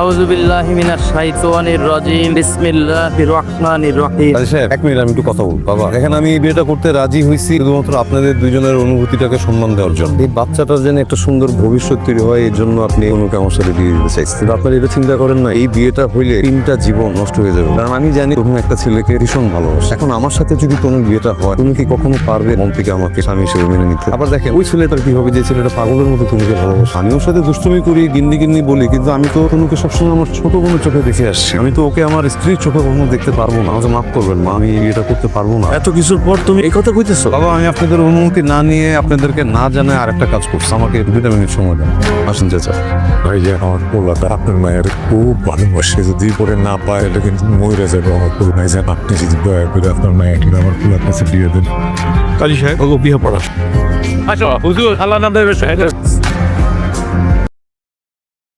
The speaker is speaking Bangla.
আউযু বিল্লাহি মিনাশ শাইতানির রাজিম। বিসমিল্লাহির রহমানির রহিম। এক মিনিট, আমি একটু কথা বলব। বাবা দেখেন আমি বিয়েটা করতে রাজি হয়েছি শুধুমাত্র আপনাদের দুজনের অনুভূতিটাকে সম্মান দেওয়ার জন্য। এই বাচ্চাটার যেন একটা সুন্দর ভবিষ্যৎ তৈরি হয় এর জন্য আপনি অনুকে আমার সাথে বিয়ে দিতে চাইছেন। আপনারা এটা চিন্তা করেন না, এই বিয়েটা হইলে তিনটা জীবন নষ্ট হয়ে যাবে। কারণ আমি জানি তুমি একটা ছেলেকে ভীষণ ভালোবাসে। এখন আমার সাথে যদি কোনো বিয়েটা হয়, তুমি কি কখনো পারবে মন থেকে আমাকে স্বামী হিসেবে মেনে নিতে? আবার দেখেন, ওই ছেলেটার কি হবে? যে ছেলেটা পাগলের মতো তুমিকে ভালোবাসে। আমি ওর সাথে দুষ্টুমি করি, গিন্নি গিন্নি বলি, কিন্তু আমি তো তনুকে সবসময় আমার ছোট বোনের চোখে দেখে আসছি। আমি তো ওকে আমার স্ত্রীর চোখে কখনো দেখতে পারব না। আমাকে মাফ করবেন মা আমি এটা করতে পারব না। এত কিছুর পর তুমি এই কথা কইতেছো? বাবা আমি আপনাদের অনুমতি না নিয়ে আপনাদেরকে না জানায় আর একটা কাজ করছি। আমাকে দুটা মিনিট সময় দেন। আসুন চাচা ভাই যে আমার পোলাটা আপনার মায়ের খুব ভালোবাসে। যদি পরে না পায় এটা কিন্তু মরে যাবে। আমার পোল নাই যেন। আপনি যদি দয়া করে আপনার মায়ের আমার পোলার কাছে দিয়ে দেন। কাজী সাহেব ও বিয়ে পড়া। আচ্ছা হুজুর আল্লাহ নাম দেবে